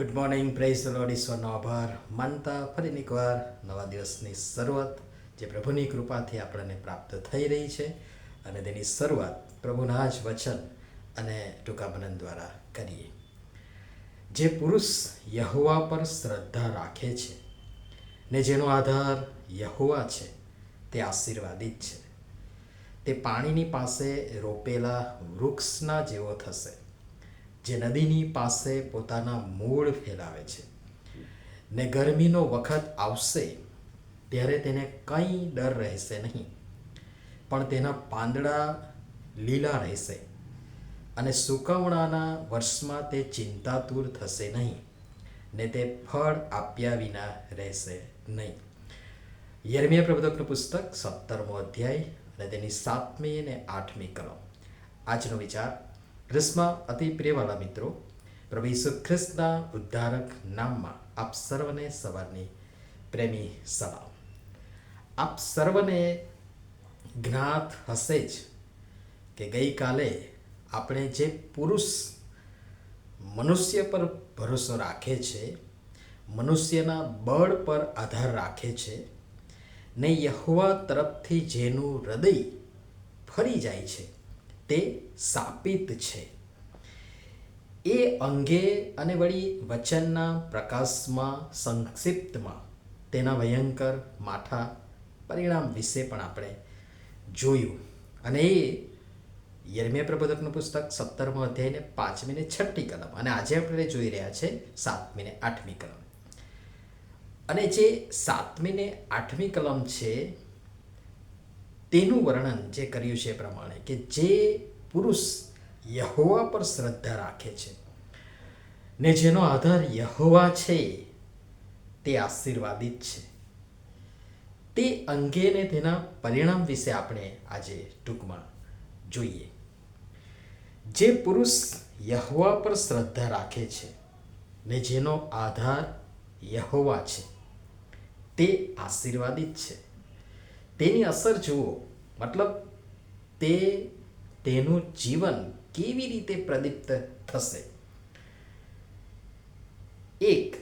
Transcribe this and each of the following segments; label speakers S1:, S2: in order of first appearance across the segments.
S1: Good morning praise load ઈશ્વરનો આભાર. માનતા ફરી એકવાર નવા દિવસની શરૂઆત, જે પ્રભુની કૃપાથી આપણને પ્રાપ્ત થઈ રહી છે અને તેની શરૂઆત પ્રભુના જ વચન અને ટૂંકામનન દ્વારા કરીએ. જે પુરુષ યહુવા પર શ્રદ્ધા રાખે છે ને જેનો આધાર યહુવા છે, તે આશીર્વાદિત છે. તે પાણીની પાસે રોપેલા વૃક્ષના જેવો થશે. જે નદીની પાસે પોતાના મૂળ ફેલાવે છે. ને ગરમીનો વખત આવશે ત્યારે તેને કંઈ ડર રહેશે નહીં. પણ તેના પાંદડા લીલા રહેશે અને સુકવણાના વર્ષમાં તે ચિંતાતુર થશે નહીં ને તે ફળ આપ્યા વિના રહેશે નહીં. યર્મિયા પ્રબોધકનું પુસ્તક સત્તરમો અધ્યાય અને તેની સાતમી અને આઠમી કલમ. આજનો વિચાર ખ્રિસ્તમાં અતિ પ્રિયવાલા મિત્રો, પ્રભુ ઈસુ ખ્રિસ્તના ઉદ્ધારક નામમાં આપ સર્વને સવારની પ્રેમી સલામ. આપ સર્વને જ્ઞાત હશે જ કે ગઈકાલે આપણે જે પુરુષ મનુષ્ય પર ભરોસો રાખે છે, મનુષ્યના બળ પર આધાર રાખે છે, ને યહવા તરફથી જેનું હૃદય ફરી જાય છે તે સાપિત છે. એ અંગે અને વળી વચનના પ્રકાશમાં, સંક્ષિપ્તમાં તેના ભયંકર માઠા પરિણામ વિશે પણ આપણે જોયું. અને એ યર્મિયા પ્રબોધકનું પુસ્તક સત્તરમો અધ્યાયને પાંચમી ને છઠ્ઠી કલમ અને આજે આપણે જોઈ રહ્યા છે સાતમી ને આઠમી કલમ. અને જે સાતમી ને આઠમી કલમ છે તેનું વર્ણન જે કર્યું છે એ પ્રમાણે કે જે પુરુષ યહોવા પર શ્રદ્ધા રાખે છે ને જેનો આધાર યહોવા છે, તે આશીર્વાદિત છે. તે અંગેને તેના પરિણામ વિશે આપણે આજે ટૂંકમાં જોઈએ. જે પુરુષ યહોવા પર શ્રદ્ધા રાખે છે ને જેનો આધાર યહોવા છે, તે આશીર્વાદિત છે. તેની અસર જુઓ મતલબ તે તેનું જીવન કેવી રીતે પ્રદીપ્ત થશે? એક,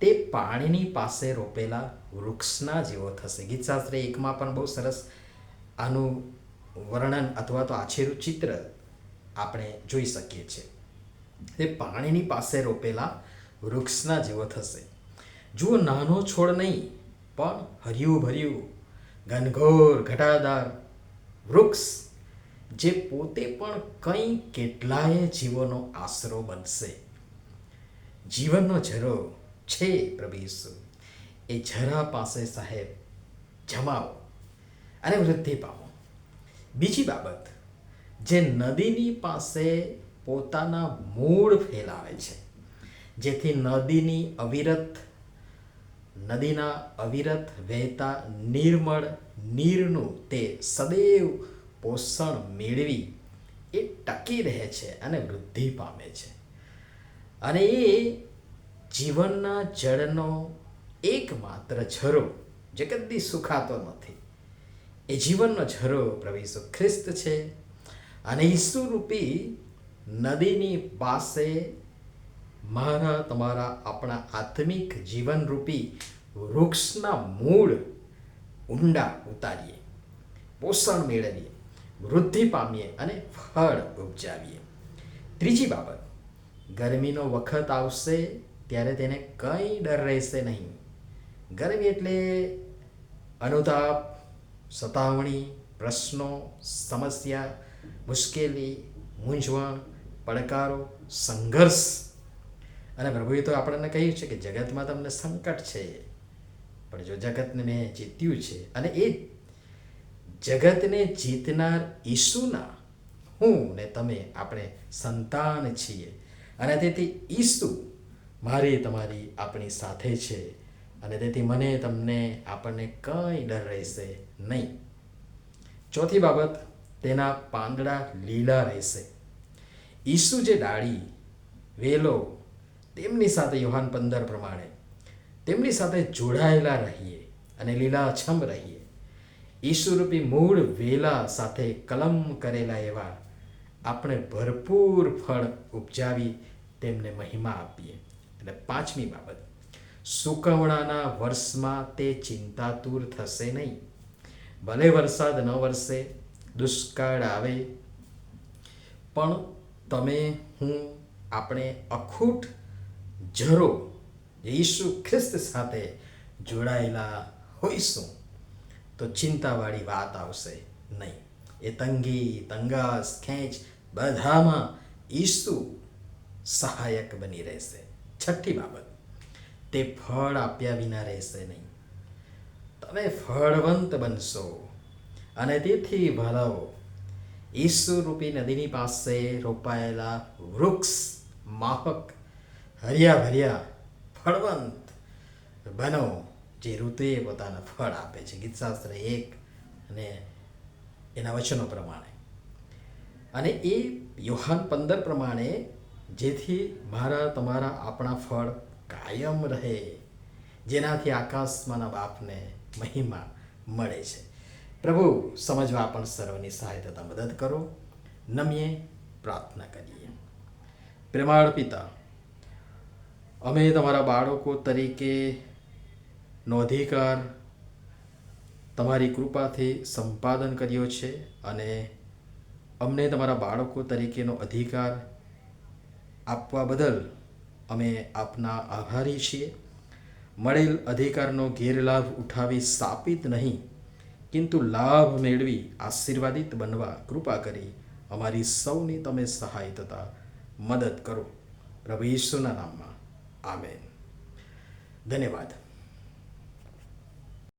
S1: તે પાણીની પાસે રોપેલા વૃક્ષના જેવો થશે. ગીતશાસ્ત્ર એકમાં પણ બહુ સરસ આનું વર્ણન અથવા તો આછેરું ચિત્ર આપણે જોઈ શકીએ છીએ. તે પાણીની પાસે રોપેલા વૃક્ષના જેવો થશે. જુઓ, નાનો છોડ નહીં, પણ હર્યું ભર્યું, ઘનઘોર, ઘટાદાર વૃક્ષ જે પોતે પણ કંઈ કેટલાય જીવોનો આશરો બનશે. જીવનનો ઝરો છે પ્રભુ એ ઝરા પાસે સાહેબ જમાવો અને વૃદ્ધિ પામો. બીજી બાબત, જે નદીની પાસે પોતાના મૂળ ફેલાવે છે, જેથી નદીની અવિરત નદીના અવિરત વહેતા નિર્મળ નીરનું તે સદૈવ પોષણ મેળવી એ ટકી રહે છે અને વૃદ્ધિ પામે છે. અને એ જીવનના જળનો એકમાત્ર ઝરો જે કદી સુખાતો નથી. એ જીવનનો ઝરો પ્રભુ ખ્રિસ્ત છે અને ઈસુ રૂપી નદીની પાસે મારા, તમારા આપણા આત્મિક જીવનરૂપી વૃક્ષના મૂળ ઊંડા ઉતારીએ, પોષણ મેળવીએ, વૃદ્ધિ પામીએ અને ફળ ઉપજાવીએ. ત્રીજી બાબત, ગરમીનો વખત આવશે ત્યારે તેને કંઈ ડર રહેશે નહીં. ગરમી એટલે અનુતાપ, સતાવણી, પ્રશ્નો, સમસ્યા, મુશ્કેલી, મૂંઝવણ, પડકારો, સંઘર્ષ અને પ્રભુએ તો આપણને કહ્યું છે કે જગતમાં તમને સંકટ છે. પણ જો જગતને મેં જીત્યું છે અને એ જગતને જીતનાર ઈસુના હું ને તમે આપણે સંતાન છીએ. અને તેથી ઈસુ મારી તમારી આપણી સાથે છે. અને તેથી મને તમને આપણને કંઈ ડર રહેશે નહીં. ચોથી બાબત, તેના પાંદડા લીલા રહેશે. ઈસુ જે ડાળી, વેલો તેમની સાથે યોહાન પંદર પ્રમાણે. તેમની સાથે જોડાયેલા રહીએ અને લીલાછમ રહીએ. ઈશુરૂપી મૂળ વેલા સાથે કલમ કરેલા એવા આપણે ભરપૂર ફળ ઉપજાવી તેમને મહિમા આપીએ. એટલે પાંચમી બાબત, સુકવણાના વર્ષમાં તે ચિંતાતુર થશે નહીં. ભલે વરસાદ ન વરસે, દુષ્કાળ આવે, પણ તમે હું, આપણે અખૂટ જરો ઈસુ ખ્રિસ્ત સાથે જોડાયેલા હોઈશું. તો ચિંતાવાળી વાત આવશે નહીં. એ તંગી, તંગાસ, ખેંચ બધામાં ઈસુ સહાયક બની રહેશે. છઠ્ઠી બાબત, તે ફળ આપ્યા વિના રહેશે નહીં. તમે ફળવંત બનશો અને તેથી ભલાવો ઈસુ રૂપી નદીની પાસે રોપાયેલા વૃક્ષ માફક હરિયા ભર્યા ફળવંત બનો જે ઋતુએ પોતાના ફળ આપે છે. ગીતશાસ્ત્ર એક અને એના વચનો પ્રમાણે. અને એ યોહાન પંદર પ્રમાણે જેથી મારા તમારા આપણા ફળ કાયમ રહે, જેનાથી આકાશમાંના બાપને મહિમા મળે છે. પ્રભુ, સમજવા પણ સર્વની સહાય થતા મદદ કરો. નમીએ પ્રાર્થના કરીએ. પ્રેમાળ પિતા અમે તમારા બાળકો તરીકે નોંધીકાર તમારી કૃપાથી સંપાદન કર્યો છે અને અમને તમારા બાળકો તરીકેનો અધિકાર આપવા બદલ અમે આપના આભારી છીએ. મળેલ અધિકારનો ગેરલાભ ઉઠાવી સ્થાપિત નહીં, કિંતુ લાભ મેળવી આશીર્વાદિત બનવા કૃપા કરી અમારી સૌની તમે સહાય થતા મદદ કરો. રવિશ્વના નામમાં. ఆమె ధన్యవాదాలు